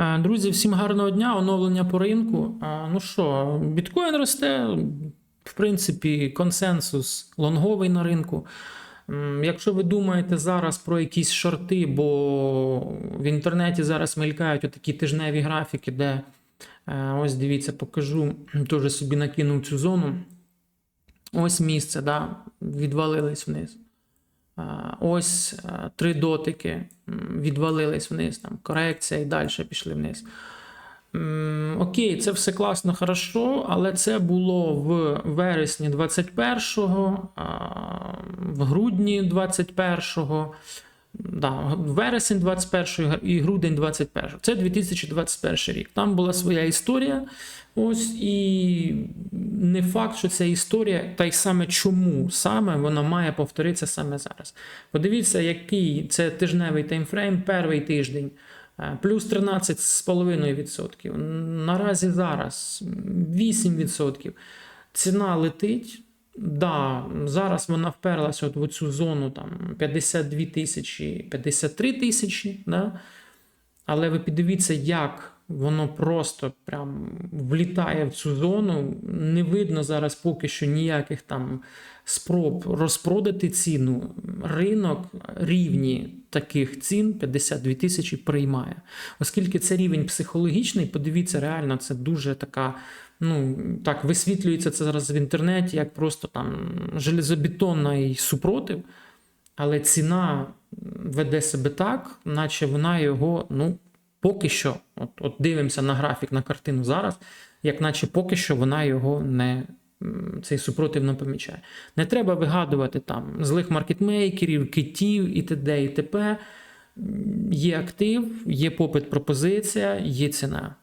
Е, Друзі, всім гарного дня, оновлення по ринку. Е, Ну що, біткоін росте, в принципі, консенсус лонговий на ринку. Якщо ви думаєте зараз про якісь шорти, бо в інтернеті зараз мелькають такі тижневі графіки, де е, ось дивіться, покажу, теж собі накинув цю зону. Ось місце, да, відвалились вниз. А, Ось три дотики відвалились вниз, там корекція і далі пішли вниз. Окей, це все класно, хорошо, але це було в вересні 21-го, в грудні 21-го, да, вересень 21-го і грудень 21-го. Це 2021 рік. Там була своя історія. Ось і не факт, що ця історія, та й саме чому саме вона має повторитися саме зараз. Подивіться, який це тижневий таймфрейм, перший тиждень. е, Плюс 13,5%. Наразі зараз 8%. Ціна летить. Да, зараз вона вперлася от в цю зону там 52 тисячі, 53 тисячі. Да? Але ви піддивіться, як воно просто прям влітає в цю зону. Не видно зараз поки що ніяких там спроб розпродати ціну. Ринок рівні таких цін 52 тисячі приймає. Оскільки це рівень психологічний, подивіться, реально це дуже така. Ну, так, висвітлюється це зараз в інтернеті, як просто там железобетонний супротив, але ціна веде себе так, наче вона його, ну, поки що, от, от дивимося на графік, на картину зараз, як наче поки що вона його не. Цей супротив не помічає. Не треба вигадувати там злих маркетмейкерів, китів і т.д. і т.п. Є актив, є попит, пропозиція, є ціна.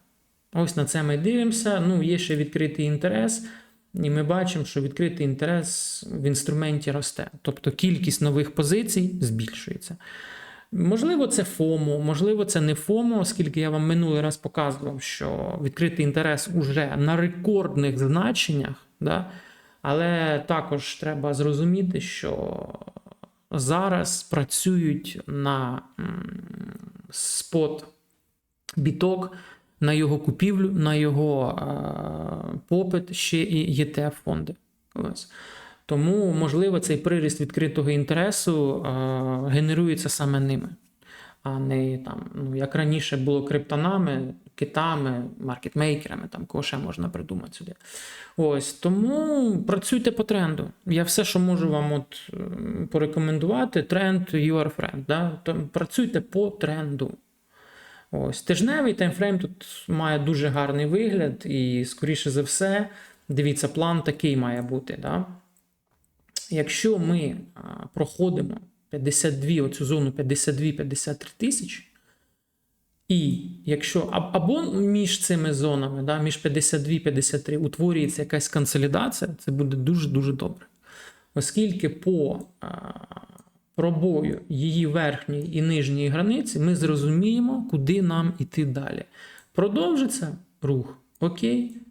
Ось на це ми дивимося. Ну, є ще відкритий інтерес, і ми бачимо, що відкритий інтерес в інструменті росте. Тобто кількість нових позицій збільшується. Можливо, це ФОМО, можливо, це не ФОМО, оскільки я вам минулий раз показував, що відкритий інтерес уже на рекордних значеннях. Да? Але також треба зрозуміти, що зараз працюють на спот біток, на його купівлю, на його е, попит ще і ETF-фонди. Ось. Тому, можливо, цей приріст відкритого інтересу генерується саме ними, а не там, ну, як раніше було криптонами, китами, маркетмейкерами, там кого ще можна придумати сюди. Ось тому працюйте по тренду. Я все, що можу вам от порекомендувати, тренд your friend. Да? Там, працюйте по тренду. Ось тижневий таймфрейм тут має дуже гарний вигляд, і, скоріше за все, дивіться, план такий має бути. Да? Якщо ми проходимо 52, оцю зону 52-53 тисячі, і якщо або між цими зонами, да, між 52-53 утворюється якась консолідація, це буде дуже-дуже добре. Оскільки по пробою її верхньої і нижньої границі ми зрозуміємо, куди нам іти далі. Продовжиться рух, окей.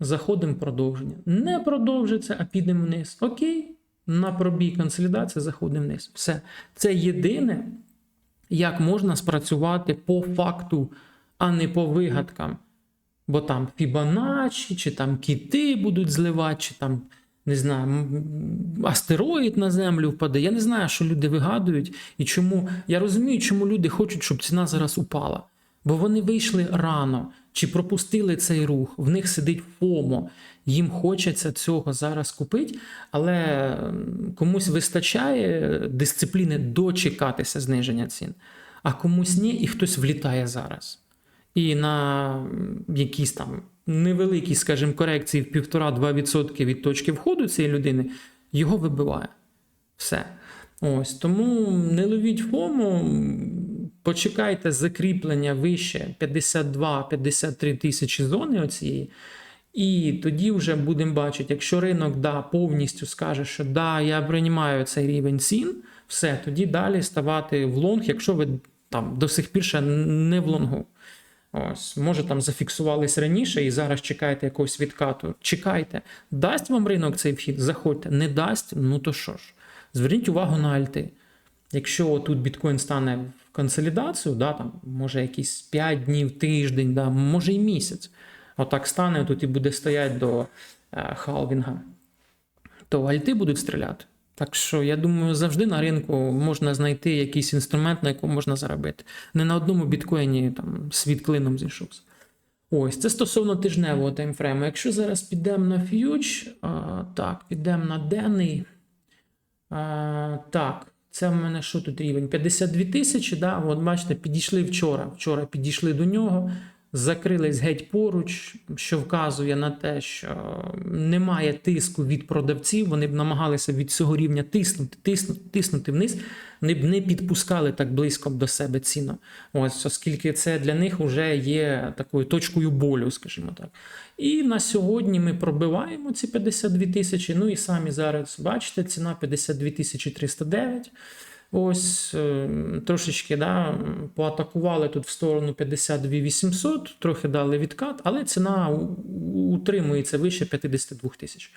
Заходимо в продовження. Не продовжиться, а підемо вниз. Окей. На пробій консолідації заходимо вниз. Все. Це єдине, як можна спрацювати по факту, а не по вигадкам. Бо там Фібоначчі, чи там кіти будуть зливати, чи там, не знаю, астероїд на землю впаде. Я не знаю, що люди вигадують і чому. Я розумію, чому люди хочуть, щоб ціна зараз упала. Бо вони вийшли рано чи пропустили цей рух, в них сидить ФОМО, їм хочеться цього зараз купити, але комусь вистачає дисципліни дочекатися зниження цін, а комусь ні, і хтось влітає зараз. І на якісь там невеликій, скажімо, корекції в 1,5-2% від точки входу цієї людини його вибиває. Все. Ось тому не ловіть фому, почекайте закріплення вище 52-53 тисячі зони оцієї. І тоді вже будемо бачити, якщо ринок да, повністю скаже, що да, я приймаю цей рівень цін, все, тоді далі ставати в лонг, якщо ви там до сих пір ще не в лонгу. Ось, може там зафіксувались раніше і зараз чекаєте якогось відкату. Чекайте, дасть вам ринок цей вхід, заходьте, не дасть, ну то що ж. Зверніть увагу на альти. Якщо тут біткоін стане консолідацію, да, там, може якісь 5 днів, тиждень, да, може і місяць. Отак стане тут і буде стояти до е, халвінга, то альти будуть стріляти. Так що, я думаю, завжди на ринку можна знайти якийсь інструмент, на якому можна заробити. Не на одному біткоїні там світ клином зійшовся. Ось, це стосовно тижневого таймфрейму. Якщо зараз підемо на фьюч, а, так, підемо на денний. А, так, це в мене що тут рівень? 52 тисячі, да? От бачите, підійшли вчора. Вчора підійшли до нього, закрились геть поруч, що вказує на те, що немає тиску від продавців. Вони б намагалися від цього рівня тиснути, тиснути, тиснути вниз. Вони б не підпускали так близько до себе ціну. Ось, оскільки це для них вже є такою точкою болю, скажімо так. І на сьогодні ми пробиваємо ці 52 тисячі. Ну і самі зараз бачите, ціна 52 тисячі 309. Ось е, трошечки да, поатакували тут в сторону 52 800, трохи дали відкат, але ціна утримується вище 52 тисяч.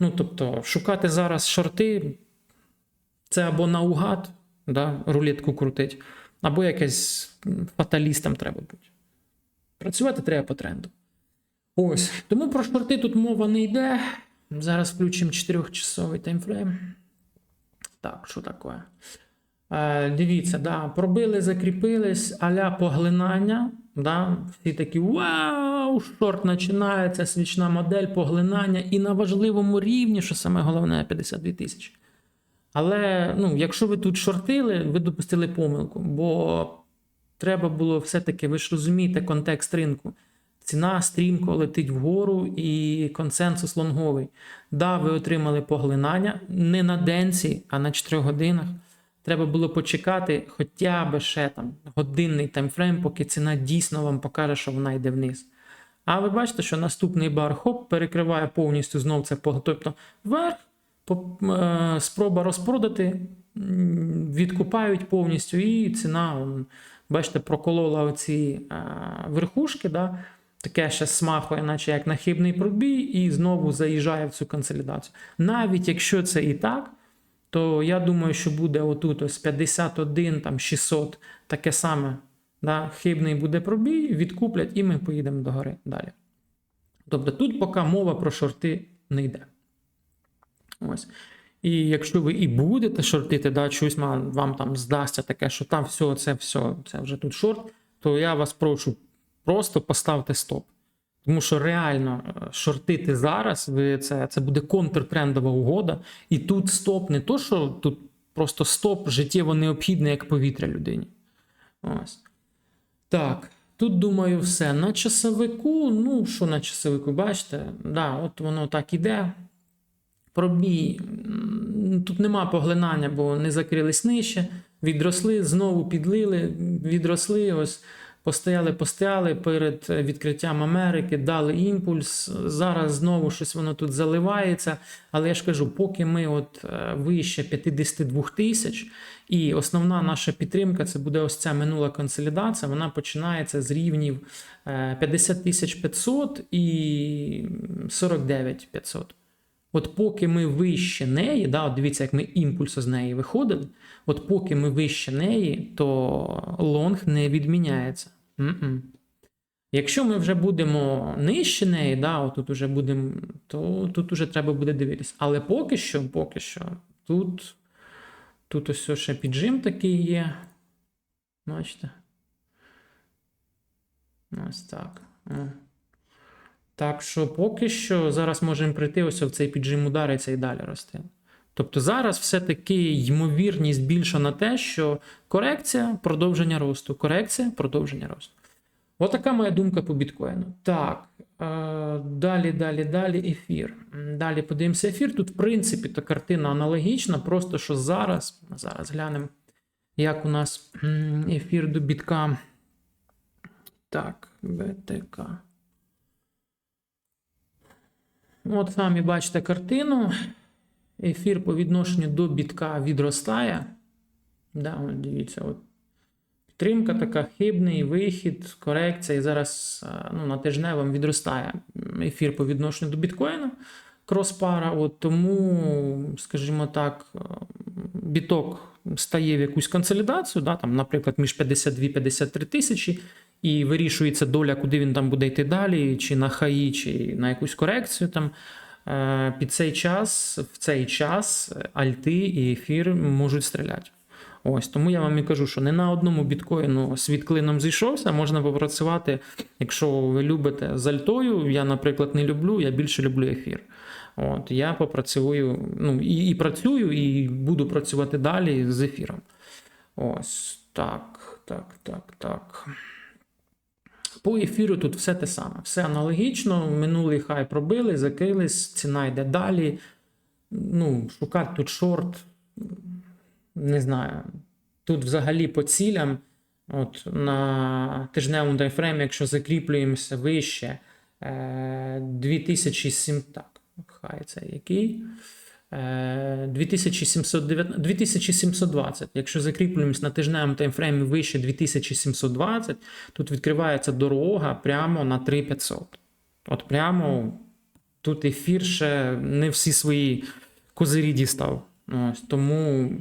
Ну, тобто, шукати зараз шорти це або наугад, да, рулетку крутить, або якесь фаталістам треба бути. Працювати треба по тренду. Ось. Тому про шорти тут мова не йде. Зараз включимо 4-часовий таймфрейм. Так, що таке? Е, дивіться, да, пробили, закріпились, аля поглинання. Да, всі такі вау, шорт починається, свічна модель, поглинання, і на важливому рівні, що саме головне, 52 тисячі. Але ну, якщо ви тут шортили, ви допустили помилку, бо треба було все-таки, ви ж розумієте, контекст ринку. Ціна стрімко летить вгору і консенсус лонговий. Да, ви отримали поглинання не на денці, а на 4 годинах. Треба було почекати хоча б ще там годинний таймфрейм, поки ціна дійсно вам покаже, що вона йде вниз. А ви бачите, що наступний бар хоп перекриває повністю знов це Тобто вверх, е, спроба розпродати, відкупають повністю, і ціна, бачите, проколола оці е, верхушки. Да? Таке ще смахує, наче як на хибний пробій, і знову заїжджає в цю консолідацію. Навіть якщо це і так, то я думаю, що буде отут ось 51, там 600, таке саме. Да? Хибний буде пробій, відкуплять, і ми поїдемо до гори далі. Тобто тут поки мова про шорти не йде. Ось. І якщо ви і будете шортити, да, щось вам там здасться таке, що там все, це все, це вже тут шорт, то я вас прошу, просто поставте стоп. Тому що реально е, шортити зараз, ви це, це буде контртрендова угода, і тут стоп не то, що тут просто стоп життєво необхідний, як повітря людині. Ось. Так, тут думаю, все. На часовику, ну що на часовику, бачите? Да, от воно так іде. Пробій. Тут нема поглинання, бо не закрились нижче. Відросли, знову підлили, відросли, ось постояли, постояли перед е, відкриттям Америки, дали імпульс. Зараз знову щось воно тут заливається. Але я ж кажу, поки ми от е, вище 52 тисяч, і основна наша підтримка це буде ось ця минула консолідація. Вона починається з рівнів е, 50 тисяч 500 і 49 500. От поки ми вище неї, да, от дивіться, як ми імпульсу з неї виходили, от поки ми вище неї, то лонг не відміняється. М-м. Якщо ми вже будемо нижче неї, да, от тут уже будемо, то тут уже треба буде дивитися. Але поки що, поки що, тут, тут ось ще піджим такий є. Бачите? Ось так. Так що поки що зараз можемо прийти ось в цей піджим удариться і далі рости. Тобто зараз все-таки ймовірність більша на те, що корекція, продовження росту, корекція, продовження росту. Отака моя думка по біткоїну. Так, е, далі, далі, далі ефір. Далі подивимося ефір. Тут, в принципі, та картина аналогічна, просто що зараз, зараз глянемо, як у нас ефір до бітка. Так, БТК. От самі бачите картину. Ефір по відношенню до бітка відростає. Да, от дивіться, от. Підтримка така, хибний вихід, корекція. І зараз ну, на тижневому відростає ефір по відношенню до біткоїна. Кроспара. От тому, скажімо так, біток стає в якусь консолідацію, да, там, наприклад, між 52-53 тисячі, і вирішується доля, куди він там буде йти далі, чи на хаї, чи на якусь корекцію. Там, під цей час, в цей час е, альти і ефір можуть стріляти. Ось тому я вам і кажу, що не на одному біткоїну світ клином зійшовся, можна попрацювати, якщо ви любите з альтою. Я, наприклад, не люблю, я більше люблю ефір. От я попрацюю, ну і, і працюю, і буду працювати далі з ефіром. Ось так, так, так, так. По ефіру тут все те саме, все аналогічно. Минулий хай пробили, закрились, ціна йде далі. Ну, шукати тут шорт, не знаю. Тут взагалі по цілям, от на тижневому таймфреймі, якщо закріплюємося вище е, 2007, так, хай це який? Е, 2719 2720. Якщо закріплюємось на тижневому таймфреймі вище 2720, тут відкривається дорога прямо на 3500. От прямо тут ефір ще не всі свої козирі дістав. Ось, тому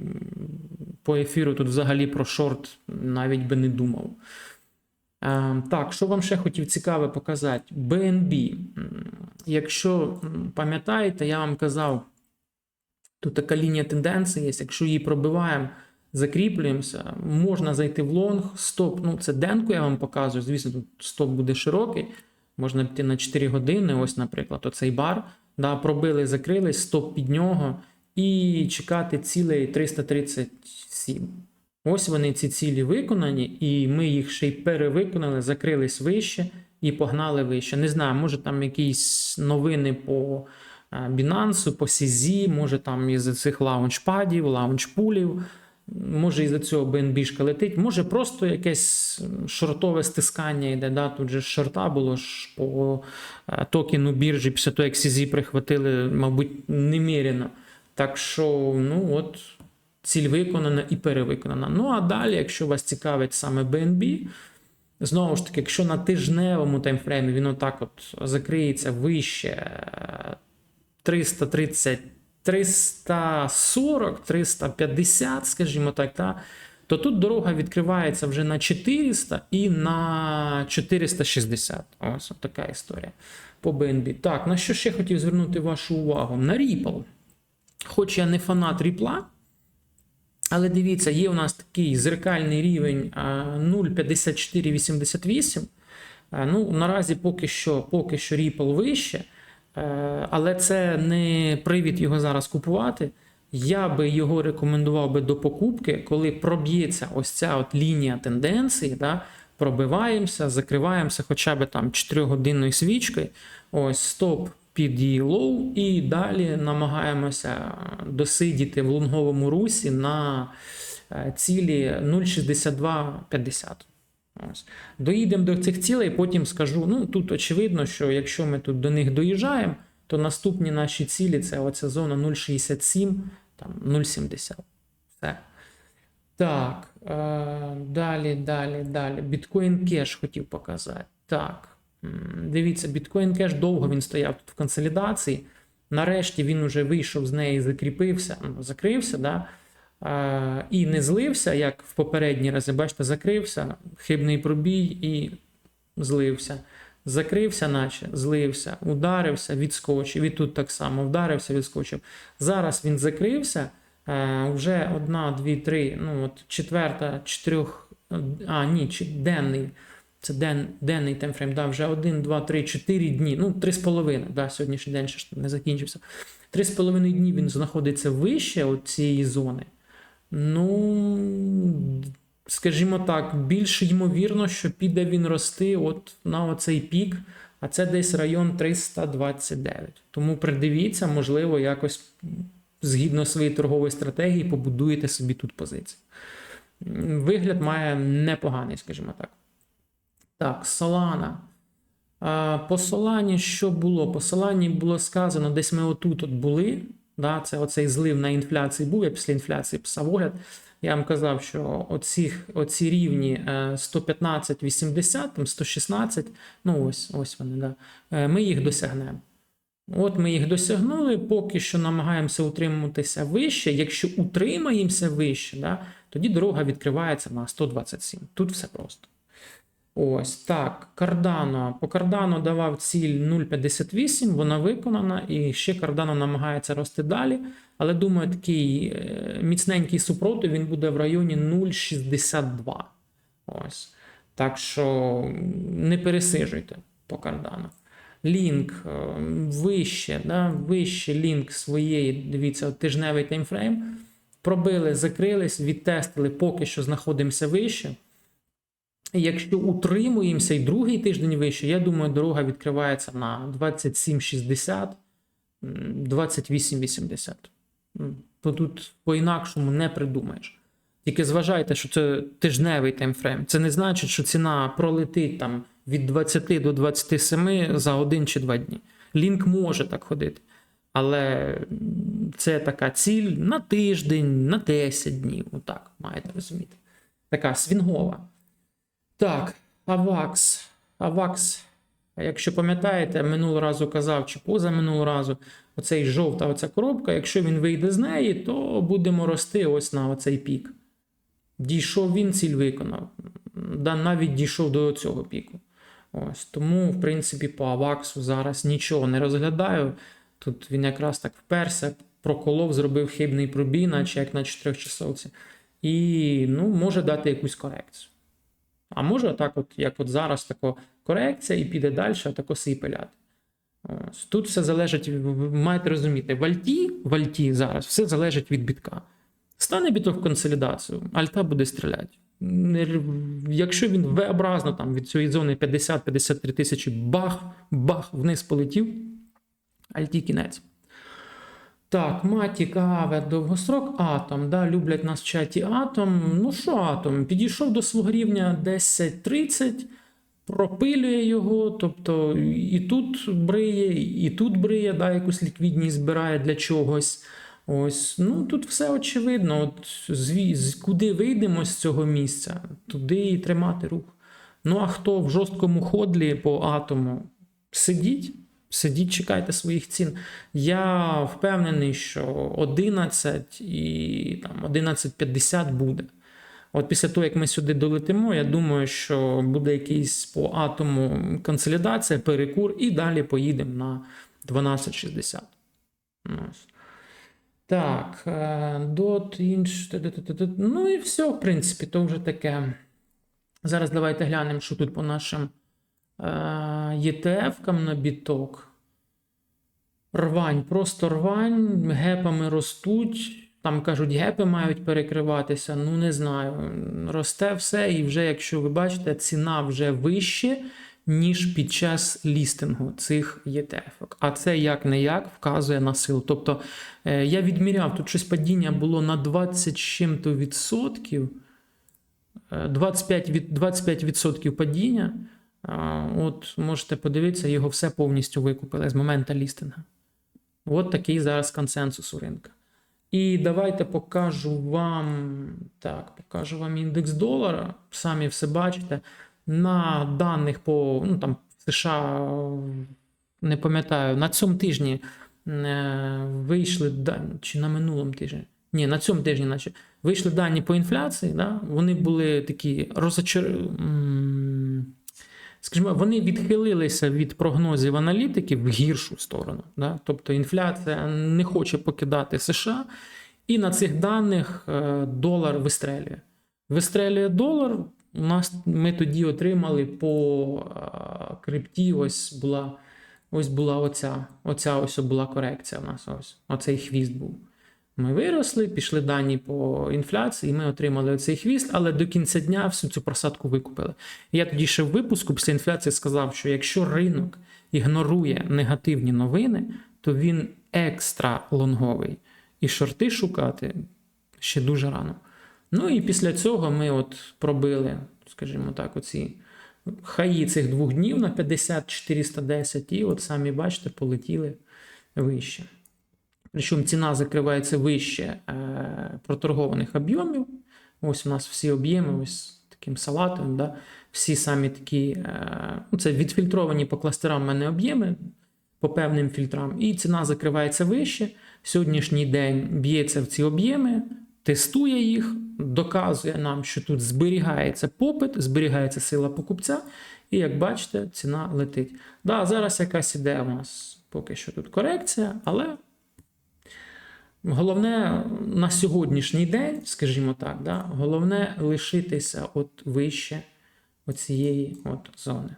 по ефіру тут взагалі про шорт навіть би не думав. Е, так, що вам ще хотів цікаве показати? BNB. Якщо пам'ятаєте, я вам казав, тут така лінія тенденції є. Якщо її пробиваємо, закріплюємося, можна зайти в лонг, стоп. Ну, це денку я вам показую. Звісно, тут стоп буде широкий. Можна піти на 4 години. Ось, наприклад, оцей бар. Да, пробили, закрились, стоп під нього і чекати цілей 337. Ось вони ці цілі виконані, і ми їх ще й перевиконали, закрились вище і погнали вище. Не знаю, може там якісь новини по Binance, по CZ, може там із цих лаунчпадів, лаунчпулів, може із-за цього BNB летить, може просто якесь шортове стискання йде. Да? Тут же шорта було ж по е, токену біржі, після того, як CZ прихватили, мабуть, неміряно. Так що, ну от, ціль виконана і перевиконана. Ну а далі, якщо вас цікавить саме BNB, знову ж таки, якщо на тижневому таймфреймі він отак от закриється вище е, 330, 340, 350, скажімо так, та, то тут дорога відкривається вже на 400 і на 460. Ось така історія по BNB. Так, на що ще хотів звернути вашу увагу? На Ripple. Хоч я не фанат Ріпла, але дивіться, є у нас такий зеркальний рівень 0,5488. Ну, наразі поки що, поки що Ripple вище, але це не привід його зараз купувати. Я би його рекомендував би до покупки, коли проб'ється ось ця от лінія тенденції, да, пробиваємося, закриваємося хоча б там 4-годинною свічкою. Ось стоп під її лоу, і далі намагаємося досидіти в лонговому русі на е, цілі 0,6250. Ось. Доїдемо до цих цілей, потім скажу: ну тут очевидно, що якщо ми тут до них доїжджаємо, то наступні наші цілі це оця зона 0,67, там 0,70. Все. Так, е, далі, далі, далі. Біткоін кеш хотів показати. Так. Дивіться, біткоін кеш довго він стояв тут в консолідації. Нарешті він вже вийшов з неї, закріпився, ну, закрився, да? Е, і не злився, як в попередні рази. Бачите, закрився, хибний пробій і злився. Закрився, наче злився, ударився, відскочив. І тут так само вдарився, відскочив. Зараз він закрився. Е, вже одна, дві, три, ну от четверта, чотирьох, а ні, денний. Це ден, денний таймфрейм, да, вже 1, 2, 3, 4 дні, ну 3,5, да, сьогоднішній день ще не закінчився. 3,5 дні він знаходиться вище от цієї зони. Ну, скажімо так, більш ймовірно, що піде він рости от на оцей пік, а це десь район 329. Тому придивіться, можливо, якось згідно своєї торгової стратегії побудуєте собі тут позицію. Вигляд має непоганий, скажімо так. Так, Solana. А, По Солані що було? По Солані було сказано, десь ми отут от були. Да, це оцей злив на інфляції був. Я після інфляції писав огляд. Я вам казав, що оці, оці рівні е, 115-80, там 116, ну ось, ось вони, да, е, ми їх досягнемо. От ми їх досягнули, поки що намагаємося утримуватися вище. Якщо утримаємося вище, да, тоді дорога відкривається на 127. Тут все просто. Ось так. Кардано. По Кардано давав ціль 0,58, вона виконана, і ще Кардано намагається рости далі. Але думаю, такий е, міцненький супротив він буде в районі 0,62. Ось. Так що не пересижуйте по Кардано. Лінк е, вище, да, вище лінк своєї, дивіться, тижневий таймфрейм. Пробили, закрились, відтестили, поки що знаходимося вище. Якщо утримуємося і другий тиждень вище, я думаю, дорога відкривається на 27,60, 28,80. То тут по-інакшому не придумаєш. Тільки зважайте, що це тижневий таймфрейм. Це не значить, що ціна пролетить там від 20 до 27 за один чи два дні. Лінк може так ходити. Але це така ціль на тиждень, на 10 днів. Отак маєте розуміти. Така свінгова. Так, Авакс. Авакс. Якщо пам'ятаєте, минулого разу казав, чи позаминулого разу, оцей жовта оця коробка, якщо він вийде з неї, то будемо рости ось на оцей пік. Дійшов він, ціль виконав. Да, навіть дійшов до цього піку. Ось. Тому, в принципі, по Аваксу зараз нічого не розглядаю. Тут він якраз так вперся, проколов, зробив хибний пробій, наче як на 4 часовці. І ну, може дати якусь корекцію. А може, так, от, як от зараз, тако корекція, і піде далі, тако сипеляти. Ось. Тут все залежить, ви- маєте розуміти, в альті, в альті зараз все залежить від бітка. Стане біток в консолідацію, альта буде стріляти. Якщо він V-образно там від цієї зони 50-53 тисячі бах, бах, вниз полетів, альті кінець. Так, Матік, Аве, довгострок, Атом. Да, люблять нас в чаті Атом. Ну що, Атом? Підійшов до свого рівня 10-30, пропилює його, тобто і тут бриє, і тут бриє, да, якусь ліквідність збирає для чогось. Ось, ну тут все очевидно. От зві, з- куди вийдемо з цього місця, туди і тримати рух. Ну а хто в жорсткому ходлі по атому, сидіть, сидіть, чекайте своїх цін. Я впевнений, що 11 і там 11.50 буде. От після того, як ми сюди долетимо, я думаю, що буде якийсь по атому консолідація, перекур, і далі поїдемо на 12.60. Ось. Так, е, дот, інш. Ну і все, в принципі, то вже таке. Зараз давайте глянемо, що тут по нашим е, ETF-кам на біток. Рвань, просто рвань, гепами ростуть. Там кажуть, гепи мають перекриватися. Ну, не знаю. Росте все, і вже, якщо ви бачите, ціна вже вище, ніж під час лістингу цих ETF. А це як не як вказує на силу. Тобто е, я відміряв, тут щось падіння було на 20 з чим-то відсотків. Е, 25%, 25% падіння. От можете подивитися, його все повністю викупили з моменту лістинга. От такий зараз консенсус у ринку. І давайте покажу вам так, покажу вам індекс долара. Самі все бачите. На даних по ну, там, США, не пам'ятаю, на цьому тижні е, вийшли чи на минулому тижні. Ні, на цьому тижні, наче вийшли дані по інфляції. Да? Вони були такі розочар... Скажімо, вони відхилилися від прогнозів аналітиків в гіршу сторону. Да? Тобто інфляція не хоче покидати США, і на цих даних е, долар вистрелює. Вистрелює долар. У нас ми тоді отримали по е, крипті. Ось була ось була оця, оця ось була корекція. У нас ось оцей хвіст був. Ми виросли, пішли дані по інфляції, ми отримали оцей хвіст, але до кінця дня всю цю просадку викупили. Я тоді ще в випуску після інфляції сказав, що якщо ринок ігнорує негативні новини, то він екстра лонговий. І шорти шукати ще дуже рано. Ну і після цього ми от пробили, скажімо так, оці хаї цих двох днів на 50-410, і от самі бачите, полетіли вище. Причому ціна закривається вище е, проторгованих об'ємів. Ось у нас всі об'єми, ось таким салатом. Да? Всі самі такі, е, ну, це відфільтровані по кластерам в мене об'єми. по певним фільтрам, і ціна закривається вище. Сьогоднішній день б'ється в ці об'єми, тестує їх, доказує нам, що тут зберігається попит, зберігається сила покупця, і як бачите, ціна летить. Да, зараз якась іде у нас поки що тут корекція, але головне на сьогоднішній день, скажімо так, да, головне лишитися от вище оцієї от зони.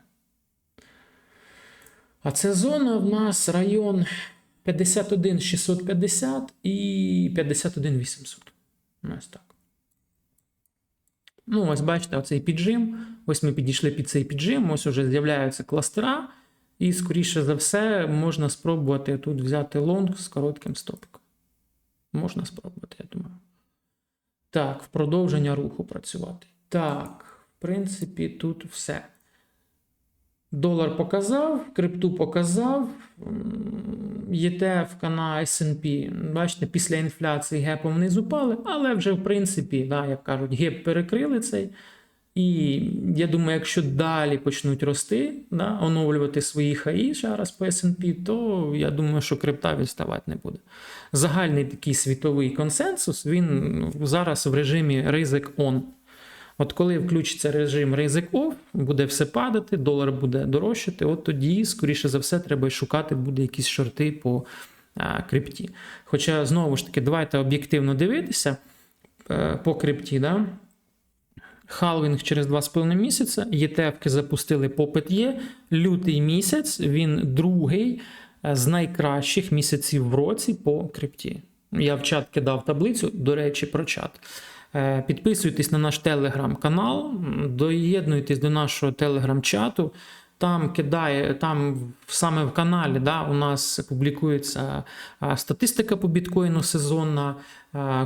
А це зона в нас район 51 650 і 51 800. Ось так. Ну, ось бачите, оцей піджим. Ось ми підійшли під цей піджим, ось уже з'являються кластера, і, скоріше за все, можна спробувати тут взяти лонг з коротким стопиком. Можна спробувати, я думаю. Так, в продовження руху працювати. Так, в принципі, тут все. Долар показав, крипту показав. ETF на SP, бачите, після інфляції гепом не зупали, але вже, в принципі, да, як кажуть, геп перекрили цей. І я думаю, якщо далі почнуть рости, да, оновлювати свої хаї ще раз по SP, то я думаю, що крипта відставати не буде. Загальний такий світовий консенсус, він зараз в режимі ризик on. От коли включиться режим ризик off, буде все падати, долар буде дорожчати, от тоді, скоріше за все, треба шукати буде якісь шорти по крипті. Хоча, знову ж таки, давайте об'єктивно дивитися е, по крипті. Да? Халвінг через 2,5 місяця, ЄТФки запустили попит є. Лютий місяць, він другий е, з найкращих місяців в році по крипті. Я в чат кидав таблицю, до речі, про чат. Е, Підписуйтесь на наш телеграм-канал, доєднуйтесь до нашого телеграм-чату. Там кидає, там саме в каналі да, у нас публікується статистика по біткоїну сезонна,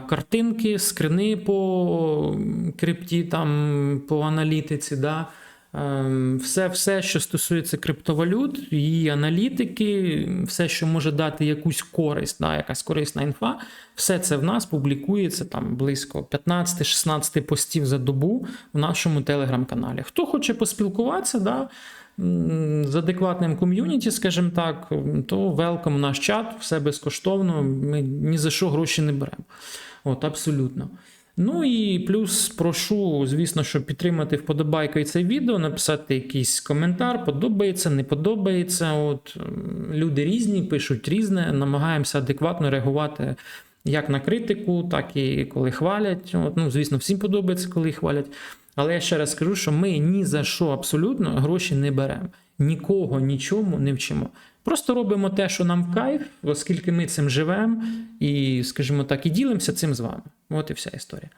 картинки, скрини по крипті, там, по аналітиці. Да. Ем, Все, все, що стосується криптовалют, її аналітики, все, що може дати якусь користь, да, якась корисна інфа, все це в нас публікується там близько 15-16 постів за добу в нашому телеграм-каналі. Хто хоче поспілкуватися, да, з адекватним ком'юніті, скажімо так, то велком наш чат, все безкоштовно. Ми ні за що гроші не беремо. От, абсолютно. Ну і плюс прошу, звісно, що підтримати вподобайкою це відео, написати якийсь коментар, подобається, не подобається. От люди різні, пишуть різне, намагаємося адекватно реагувати як на критику, так і коли хвалять. От, ну, звісно, всім подобається, коли хвалять. Але я ще раз скажу, що ми ні за що абсолютно гроші не беремо. Нікого нічому не вчимо. Просто робимо те, що нам в кайф, оскільки ми цим живемо, і, скажімо так, і ділимося цим з вами. От і вся історія.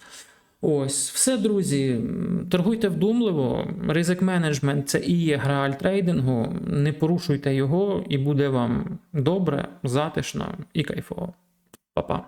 Ось, все, друзі. Торгуйте вдумливо. Ризик менеджмент це і є гра альтрейдингу. Не порушуйте його, і буде вам добре, затишно і кайфово. Па-па.